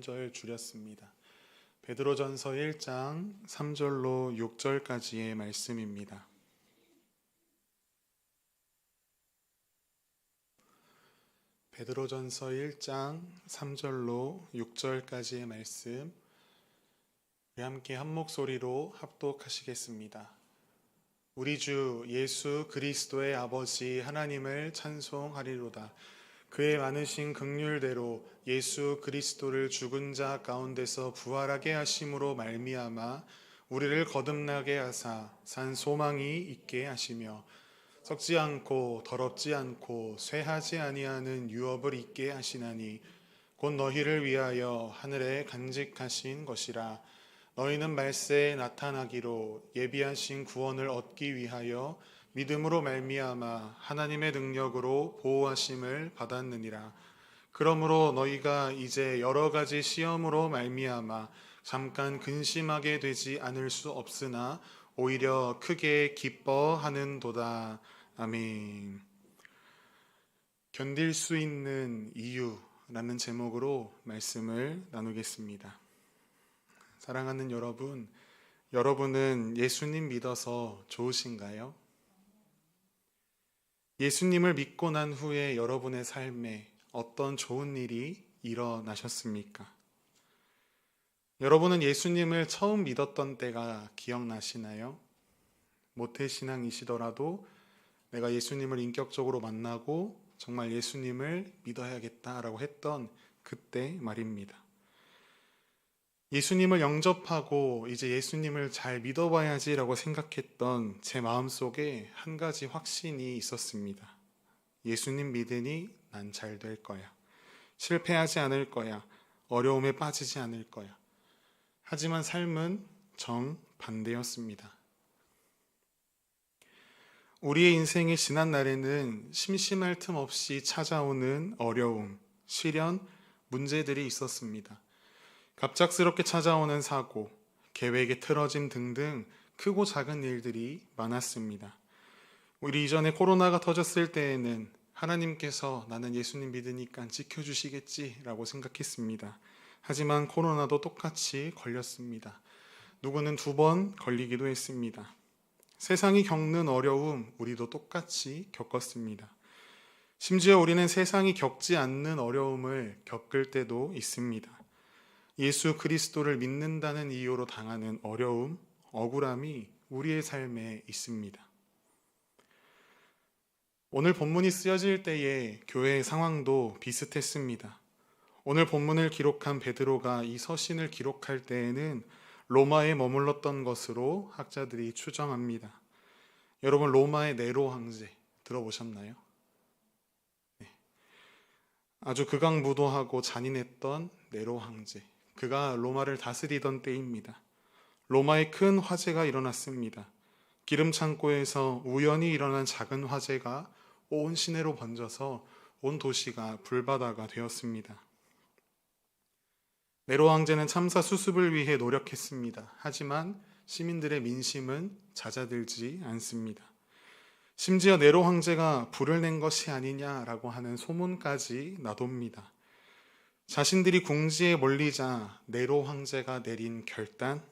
한절 줄였습니다. 베드로전서 1장 3절로 6절까지의 말씀입니다. 베드로전서 1장 3절로 6절까지의 말씀 우리 함께 한 목소리로 합독하시겠습니다. 우리 주 예수 그리스도의 아버지 하나님을 찬송하리로다. 그의 많으신 극률대로 예수 그리스도를 죽은 자 가운데서 부활하게 하심으로 말미암아 우리를 거듭나게 하사 산 소망이 있게 하시며 썩지 않고 더럽지 않고 쇠하지 아니하는 유업을 있게 하시나니 곧 너희를 위하여 하늘에 간직하신 것이라. 너희는 말세에 나타나기로 예비하신 구원을 얻기 위하여 믿음으로 말미암아 하나님의 능력으로 보호하심을 받았느니라. 그러므로 너희가 이제 여러 가지 시험으로 말미암아 잠깐 근심하게 되지 않을 수 없으나 오히려 크게 기뻐하는도다. 아멘. 견딜 수 있는 이유라는 제목으로 말씀을 나누겠습니다. 사랑하는 여러분, 여러분은 예수님 믿어서 좋으신가요? 예수님을 믿고 난 후에 여러분의 삶에 어떤 좋은 일이 일어나셨습니까? 여러분은 예수님을 처음 믿었던 때가 기억나시나요? 모태신앙이시더라도 내가 예수님을 인격적으로 만나고 정말 예수님을 믿어야겠다라고 했던 그때 말입니다. 예수님을 영접하고 이제 예수님을 잘 믿어봐야지라고 생각했던 제 마음 속에 한 가지 확신이 있었습니다. 예수님 믿으니 난 잘 될 거야. 실패하지 않을 거야. 어려움에 빠지지 않을 거야. 하지만 삶은 정반대였습니다. 우리의 인생이 지난 날에는 심심할 틈 없이 찾아오는 어려움, 시련, 문제들이 있었습니다. 갑작스럽게 찾아오는 사고, 계획의 틀어짐 등등 크고 작은 일들이 많았습니다. 우리 이전에 코로나가 터졌을 때에는 하나님께서 나는 예수님 믿으니까 지켜주시겠지라고 생각했습니다. 하지만 코로나도 똑같이 걸렸습니다. 누구는 두 번 걸리기도 했습니다. 세상이 겪는 어려움 우리도 똑같이 겪었습니다. 심지어 우리는 세상이 겪지 않는 어려움을 겪을 때도 있습니다. 예수 그리스도를 믿는다는 이유로 당하는 어려움, 억울함이 우리의 삶에 있습니다. 오늘 본문이 쓰여질 때의 교회의 상황도 비슷했습니다. 오늘 본문을 기록한 베드로가 이 서신을 기록할 때에는 로마에 머물렀던 것으로 학자들이 추정합니다. 여러분 로마의 네로 황제 들어보셨나요? 네. 아주 극악무도하고 잔인했던 네로 황제. 그가 로마를 다스리던 때입니다. 로마에 큰 화재가 일어났습니다. 기름 창고에서 우연히 일어난 작은 화재가 온 시내로 번져서 온 도시가 불바다가 되었습니다. 네로 황제는 참사 수습을 위해 노력했습니다. 하지만 시민들의 민심은 잦아들지 않습니다. 심지어 네로 황제가 불을 낸 것이 아니냐라고 하는 소문까지 나돕니다. 자신들이 궁지에 몰리자 네로 황제가 내린 결단,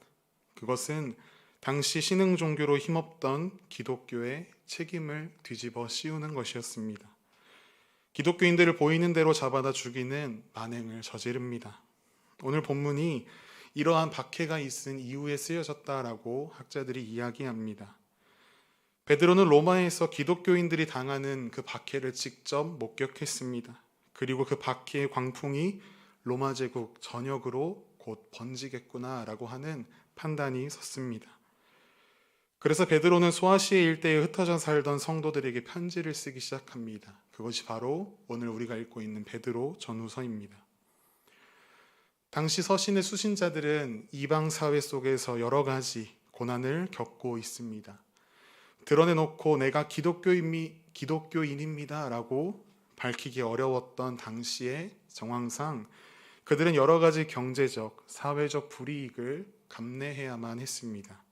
그것은 당시 신흥 종교로 힘없던 기독교의 책임을 뒤집어 씌우는 것이었습니다. 기독교인들을 보이는 대로 잡아다 죽이는 만행을 저지릅니다. 오늘 본문이 이러한 박해가 있은 이후에 쓰여졌다라고 학자들이 이야기합니다. 베드로는 로마에서 기독교인들이 당하는 그 박해를 직접 목격했습니다. 그리고 그 박해의 광풍이 로마 제국 전역으로 곧 번지겠구나라고 하는 판단이 섰습니다. 그래서 베드로는 소아시아 일대에 흩어져 살던 성도들에게 편지를 쓰기 시작합니다. 그것이 바로 오늘 우리가 읽고 있는 베드로 전후서입니다. 당시 서신의 수신자들은 이방 사회 속에서 여러 가지 고난을 겪고 있습니다. 드러내놓고 내가 기독교인입니다라고 밝히기 어려웠던 당시의 정황상 그들은 여러 가지 경제적, 사회적 불이익을 감내해야만 했습니다.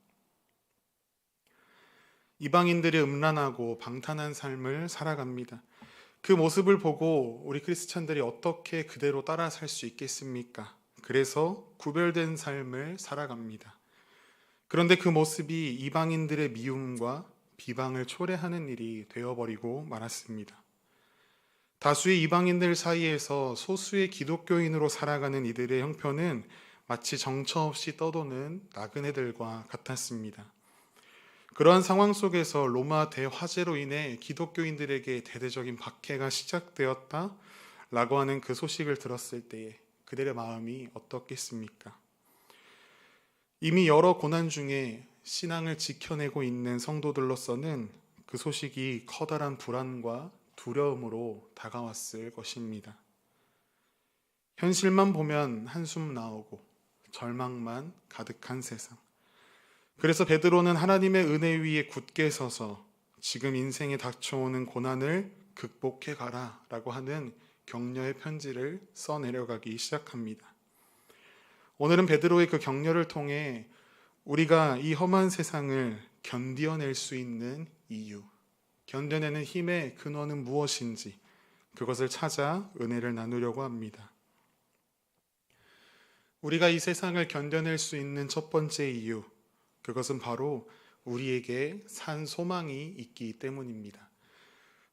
이방인들이 음란하고 방탄한 삶을 살아갑니다. 그 모습을 보고 우리 크리스찬들이 어떻게 그대로 따라 살 수 있겠습니까? 그래서 구별된 삶을 살아갑니다. 그런데 그 모습이 이방인들의 미움과 비방을 초래하는 일이 되어버리고 말았습니다. 다수의 이방인들 사이에서 소수의 기독교인으로 살아가는 이들의 형편은 마치 정처 없이 떠도는 나그네들과 같았습니다. 그러한 상황 속에서 로마 대화재로 인해 기독교인들에게 대대적인 박해가 시작되었다 라고 하는 그 소식을 들었을 때에 그들의 마음이 어떻겠습니까? 이미 여러 고난 중에 신앙을 지켜내고 있는 성도들로서는 그 소식이 커다란 불안과 두려움으로 다가왔을 것입니다. 현실만 보면 한숨 나오고 절망만 가득한 세상. 그래서 베드로는 하나님의 은혜 위에 굳게 서서 지금 인생에 닥쳐오는 고난을 극복해 가라 라고 하는 격려의 편지를 써내려가기 시작합니다. 오늘은 베드로의 그 격려를 통해 우리가 이 험한 세상을 견디어낼 수 있는 이유, 견뎌내는 힘의 근원은 무엇인지 그것을 찾아 은혜를 나누려고 합니다. 우리가 이 세상을 견뎌낼 수 있는 첫 번째 이유, 그것은 바로 우리에게 산 소망이 있기 때문입니다.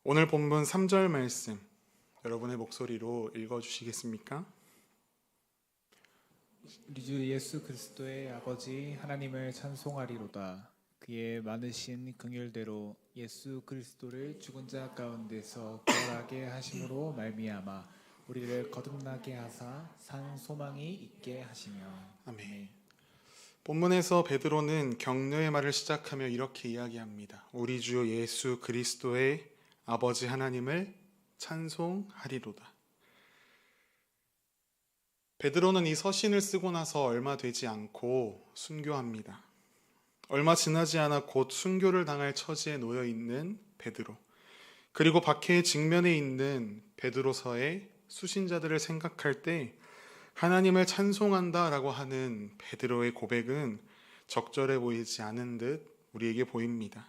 오늘 본문 3절 말씀 여러분의 목소리로 읽어 주시겠습니까? 우리 주 예수 그리스도의 아버지 하나님을 찬송하리로다. 그의 많으신 긍휼대로 예수 그리스도를 죽은 자 가운데서 부활하게 하심으로 말미암아 우리를 거듭나게 하사 산 소망이 있게 하시며 아멘. 본문에서 베드로는 격려의 말을 시작하며 이렇게 이야기합니다. 우리 주 예수 그리스도의 아버지 하나님을 찬송하리로다. 베드로는 이 서신을 쓰고 나서 얼마 되지 않고 순교합니다. 얼마 지나지 않아 곧 순교를 당할 처지에 놓여 있는 베드로. 그리고 박해의 직면에 있는 베드로서의 수신자들을 생각할 때 하나님을 찬송한다라고 하는 베드로의 고백은 적절해 보이지 않은 듯 우리에게 보입니다.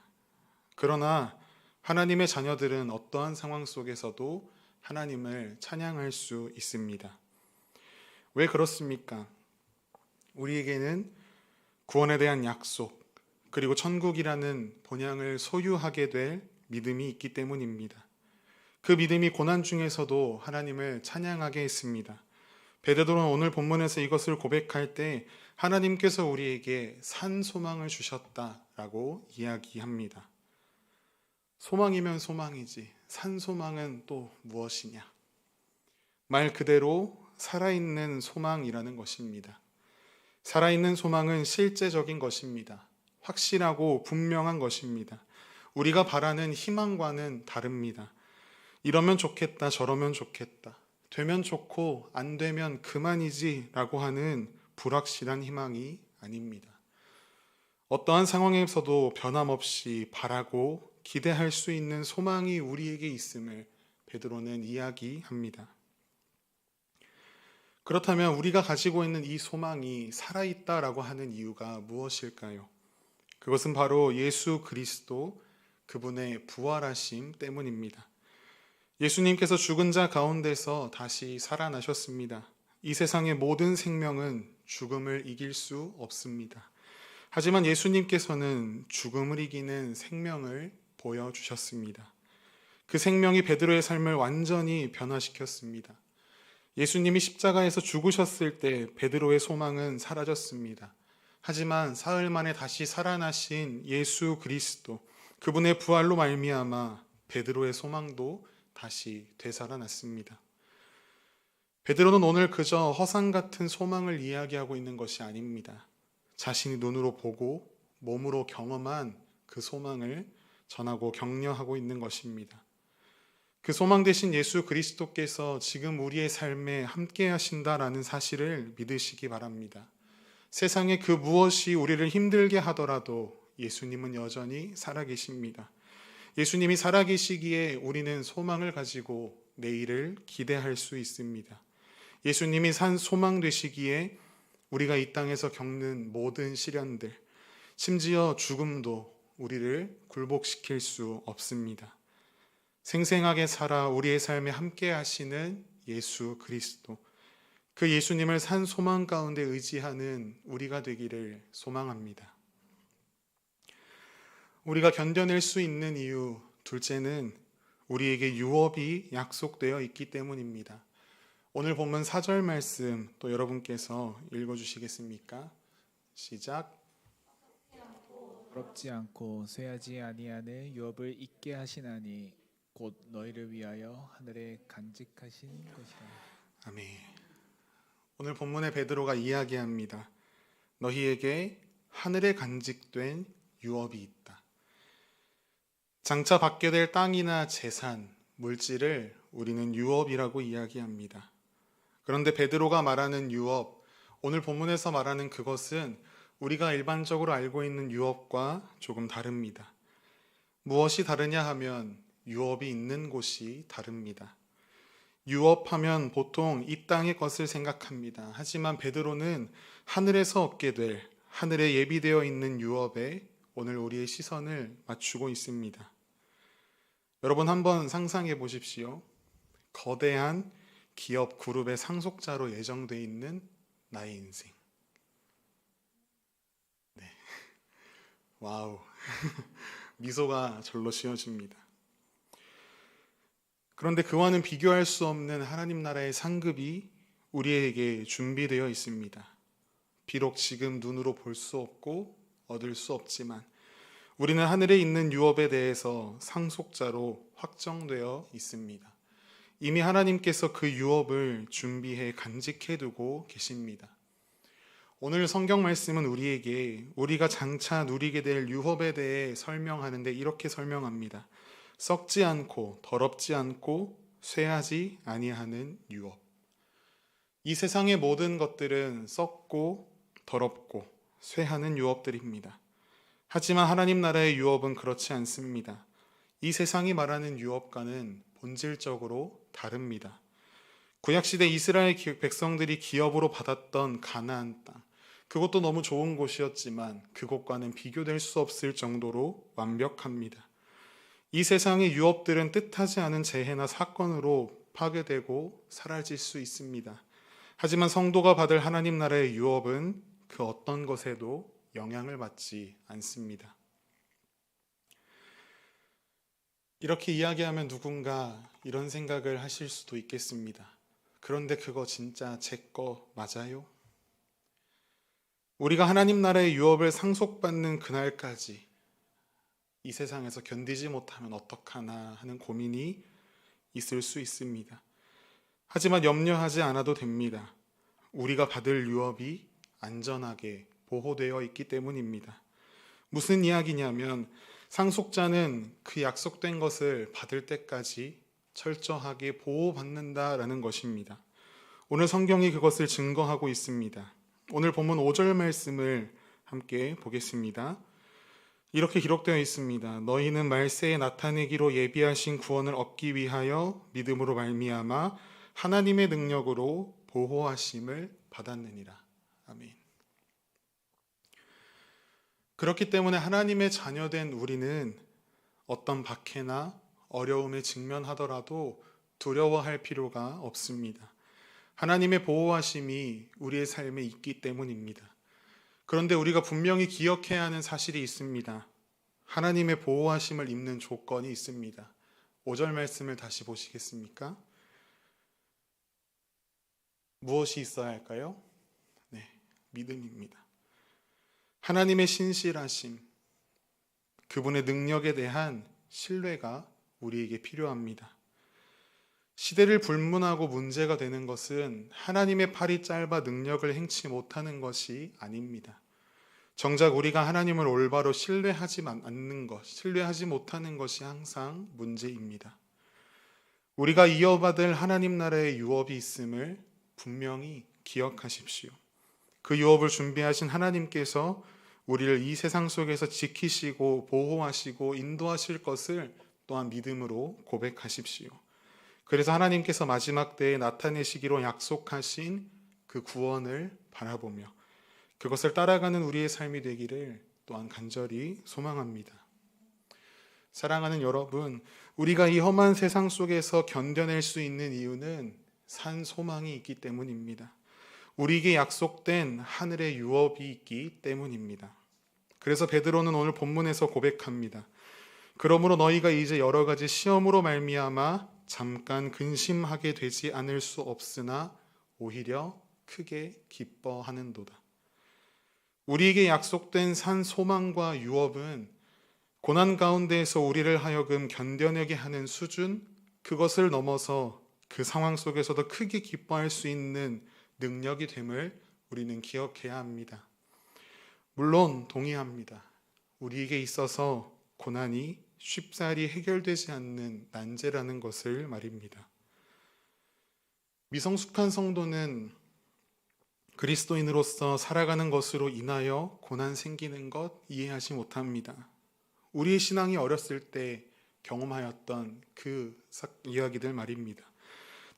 그러나 하나님의 자녀들은 어떠한 상황 속에서도 하나님을 찬양할 수 있습니다. 왜 그렇습니까? 우리에게는 구원에 대한 약속, 그리고 천국이라는 본향을 소유하게 될 믿음이 있기 때문입니다. 그 믿음이 고난 중에서도 하나님을 찬양하게 했습니다. 베드로는 오늘 본문에서 이것을 고백할 때 하나님께서 우리에게 산 소망을 주셨다라고 이야기합니다. 소망이면 소망이지 산 소망은 또 무엇이냐? 말 그대로 살아있는 소망이라는 것입니다. 살아있는 소망은 실제적인 것입니다. 확실하고 분명한 것입니다. 우리가 바라는 희망과는 다릅니다. 이러면 좋겠다, 저러면 좋겠다. 되면 좋고 안 되면 그만이지 라고 하는 불확실한 희망이 아닙니다. 어떠한 상황에서도 변함없이 바라고 기대할 수 있는 소망이 우리에게 있음을 베드로는 이야기합니다. 그렇다면 우리가 가지고 있는 이 소망이 살아있다라고 하는 이유가 무엇일까요? 그것은 바로 예수 그리스도 그분의 부활하심 때문입니다. 예수님께서 죽은 자 가운데서 다시 살아나셨습니다. 이 세상의 모든 생명은 죽음을 이길 수 없습니다. 하지만 예수님께서는 죽음을 이기는 생명을 보여주셨습니다. 그 생명이 베드로의 삶을 완전히 변화시켰습니다. 예수님이 십자가에서 죽으셨을 때 베드로의 소망은 사라졌습니다. 하지만 사흘 만에 다시 살아나신 예수 그리스도 그분의 부활로 말미암아 베드로의 소망도 다시 되살아났습니다. 베드로는 오늘 그저 허상 같은 소망을 이야기하고 있는 것이 아닙니다. 자신이 눈으로 보고 몸으로 경험한 그 소망을 전하고 격려하고 있는 것입니다. 그 소망 되신 예수 그리스도께서 지금 우리의 삶에 함께 하신다라는 사실을 믿으시기 바랍니다. 세상의 그 무엇이 우리를 힘들게 하더라도 예수님은 여전히 살아계십니다. 예수님이 살아계시기에 우리는 소망을 가지고 내일을 기대할 수 있습니다. 예수님이 산 소망 되시기에 우리가 이 땅에서 겪는 모든 시련들, 심지어 죽음도 우리를 굴복시킬 수 없습니다. 생생하게 살아 우리의 삶에 함께 하시는 예수 그리스도. 그 예수님을 산 소망 가운데 의지하는 우리가 되기를 소망합니다. 우리가 견뎌낼 수 있는 이유 둘째는 우리에게 유업이 약속되어 있기 때문입니다. 오늘 본문 4절 말씀 또 여러분께서 읽어 주시겠습니까? 시작. 부럽지 않고 쇠하지 아니하는 유업을 잊게 하시나니 곧 너희를 위하여 하늘에 간직하신 것이라. 아멘. 오늘 본문의 베드로가 이야기합니다. 너희에게 하늘에 간직된 유업이 있다. 장차 받게 될 땅이나 재산, 물질을 우리는 유업이라고 이야기합니다. 그런데 베드로가 말하는 유업, 오늘 본문에서 말하는 그것은 우리가 일반적으로 알고 있는 유업과 조금 다릅니다. 무엇이 다르냐 하면 유업이 있는 곳이 다릅니다. 유업하면 보통 이 땅의 것을 생각합니다. 하지만 베드로는 하늘에서 얻게 될 하늘에 예비되어 있는 유업에 오늘 우리의 시선을 맞추고 있습니다. 여러분 한번 상상해 보십시오. 거대한 기업 그룹의 상속자로 예정돼 있는 나의 인생. 네. 와우. 미소가 절로 지어집니다. 그런데 그와는 비교할 수 없는 하나님 나라의 상급이 우리에게 준비되어 있습니다. 비록 지금 눈으로 볼 수 없고 얻을 수 없지만 우리는 하늘에 있는 유업에 대해서 상속자로 확정되어 있습니다. 이미 하나님께서 그 유업을 준비해 간직해 두고 계십니다. 오늘 성경 말씀은 우리에게 우리가 장차 누리게 될 유업에 대해 설명하는데 이렇게 설명합니다. 썩지 않고 더럽지 않고 쇠하지 아니하는 유업. 이 세상의 모든 것들은 썩고 더럽고 쇠하는 유업들입니다. 하지만 하나님 나라의 유업은 그렇지 않습니다. 이 세상이 말하는 유업과는 본질적으로 다릅니다. 구약시대 이스라엘 기- 백성들이 기업으로 받았던 가나안 땅, 그것도 너무 좋은 곳이었지만 그곳과는 비교될 수 없을 정도로 완벽합니다. 이 세상의 유업들은 뜻하지 않은 재해나 사건으로 파괴되고 사라질 수 있습니다. 하지만 성도가 받을 하나님 나라의 유업은 그 어떤 것에도 영향을 받지 않습니다. 이렇게 이야기하면 누군가 이런 생각을 하실 수도 있겠습니다. 그런데 그거 진짜 제 거 맞아요? 우리가 하나님 나라의 유업을 상속받는 그날까지 이 세상에서 견디지 못하면 어떡하나 하는 고민이 있을 수 있습니다. 하지만 염려하지 않아도 됩니다. 우리가 받을 유업이 안전하게 보호되어 있기 때문입니다. 무슨 이야기냐면 상속자는 그 약속된 것을 받을 때까지 철저하게 보호받는다라는 것입니다. 오늘 성경이 그것을 증거하고 있습니다. 오늘 본문 5절 말씀을 함께 보겠습니다. 이렇게 기록되어 있습니다. 너희는 말세에 나타내기로 예비하신 구원을 얻기 위하여 믿음으로 말미암아 하나님의 능력으로 보호하심을 받았느니라. 아멘. 그렇기 때문에 하나님의 자녀된 우리는 어떤 박해나 어려움에 직면하더라도 두려워할 필요가 없습니다. 하나님의 보호하심이 우리의 삶에 있기 때문입니다. 그런데 우리가 분명히 기억해야 하는 사실이 있습니다. 하나님의 보호하심을 입는 조건이 있습니다. 5절 말씀을 다시 보시겠습니까? 무엇이 있어야 할까요? 네, 믿음입니다. 하나님의 신실하심, 그분의 능력에 대한 신뢰가 우리에게 필요합니다. 시대를 불문하고 문제가 되는 것은 하나님의 팔이 짧아 능력을 행치 못하는 것이 아닙니다. 정작 우리가 하나님을 올바로 신뢰하지 않는 것, 신뢰하지 못하는 것이 항상 문제입니다. 우리가 이어받을 하나님 나라의 유업이 있음을 분명히 기억하십시오. 그 유업을 준비하신 하나님께서 우리를 이 세상 속에서 지키시고 보호하시고 인도하실 것을 또한 믿음으로 고백하십시오. 그래서 하나님께서 마지막 때에 나타내시기로 약속하신 그 구원을 바라보며 그것을 따라가는 우리의 삶이 되기를 또한 간절히 소망합니다. 사랑하는 여러분, 우리가 이 험한 세상 속에서 견뎌낼 수 있는 이유는 산 소망이 있기 때문입니다. 우리에게 약속된 하늘의 유업이 있기 때문입니다. 그래서 베드로는 오늘 본문에서 고백합니다. 그러므로 너희가 이제 여러 가지 시험으로 말미암아 잠깐 근심하게 되지 않을 수 없으나 오히려 크게 기뻐하는도다. 우리에게 약속된 산 소망과 유업은 고난 가운데에서 우리를 하여금 견뎌내게 하는 수준, 그것을 넘어서 그 상황 속에서도 크게 기뻐할 수 있는 능력이 됨을 우리는 기억해야 합니다. 물론 동의합니다. 우리에게 있어서 고난이 쉽사리 해결되지 않는 난제라는 것을 말입니다. 미성숙한 성도는 그리스도인으로서 살아가는 것으로 인하여 고난 생기는 것 이해하지 못합니다. 우리의 신앙이 어렸을 때 경험하였던 그 사- 이야기들 말입니다.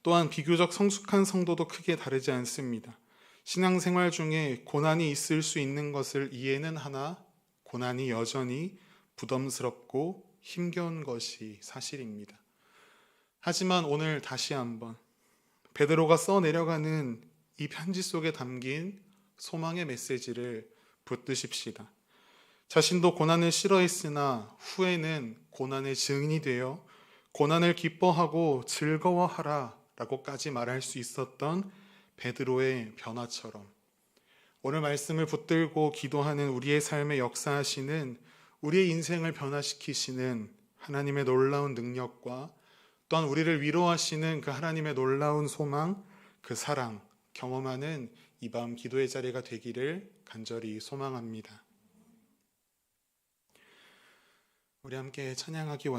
또한 비교적 성숙한 성도도 크게 다르지 않습니다. 신앙생활 중에 고난이 있을 수 있는 것을 이해는 하나 고난이 여전히 부담스럽고 힘겨운 것이 사실입니다. 하지만 오늘 다시 한번 베드로가 써 내려가는 이 편지 속에 담긴 소망의 메시지를 붙드십시다. 자신도 고난을 싫어했으나 후에는 고난의 증인이 되어 고난을 기뻐하고 즐거워하라 라고까지 말할 수 있었던 베드로의 변화처럼 오늘 말씀을 붙들고 기도하는 우리의 삶에 역사하시는 우리의 인생을 변화시키시는 하나님의 놀라운 능력과 또한 우리를 위로하시는 그 하나님의 놀라운 소망, 그 사랑 경험하는 이 밤 기도의 자리가 되기를 간절히 소망합니다. 우리 함께 찬양하기 원합니다.